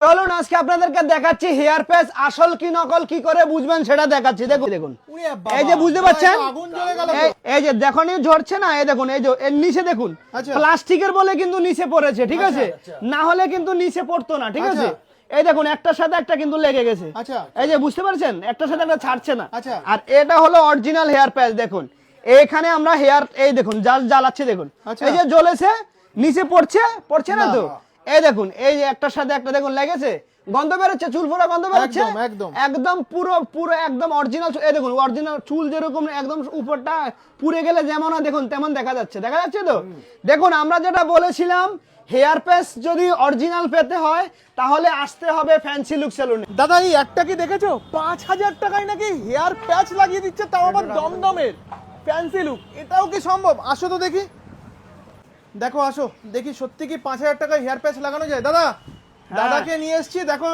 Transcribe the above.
চলুন আজকে আপনাদেরকে দেখাচ্ছি হেয়ার প্যাচ আসল কি নকল কি করে বুঝবেন সেটা দেখাচ্ছি দেখুন দেখুন এই যে বুঝতে পারছেন। এই- যে দেখুন ঝরছে না এই দেখুন এই যে এর নিচে দেখুন আচ্ছা। প্লাস্টিকের বলে কিন্তু নিচে পড়েছে ঠিক আছে আচ্ছা। না হলে কিন্তু নিচে পড়তো না ঠিক আছে আচ্ছা। এই দেখুন একটার সাথে একটা কিন্তু লেগে গেছে আচ্ছা। এই যে বুঝতে পারছেন একটার সাথে একটা ছাড়ছে না আচ্ছা। আর এটা হলো অরিজিনাল হেয়ার প্যাচ দেখুন এখানে আমরা হেয়ার এই দেখুন জাস্ট জ্বালাচ্ছি দেখুন আচ্ছা। এই যে জ্বলেছে নিচে পড়ছে পড়ছে না। তো এই দেখুন এই যে একটার সাথে একটা দেখুন লেগেছে গন্ধ বেরোচ্ছে চুল ফোড়া গন্ধ বেরোচ্ছে? একদম, একদম। পুরো পুরো একদম অরিজিনাল এই দেখুন অরিজিনাল চুল যেরকম একদম উপরটা পুড়ে গেলে যেমন দেখুন তেমন দেখা যাচ্ছে দেখা যাচ্ছে তো? দেখুন আমরা যেটা বলেছিলাম হেয়ার প্যাচ যদি অরিজিনাল পেতে হয় তাহলে আসতে হবে ফ্যান্সি লুক সেলুনে দাদা এই একটা কি দেখেছ? পাঁচ হাজার টাকায় নাকি হেয়ার প্যাচ লাগিয়ে দিচ্ছে তাও আবার দমদমের। ফ্যান্সি লুক এটাও কি সম্ভব? আসো তো দেখি। দেখো আসো। দেখি সত্যি কি পাঁচ হাজার টাকায় হেয়ার প্যাচ লাগানো যায়? দাদা দাদাকে নিয়ে এসছি দেখো।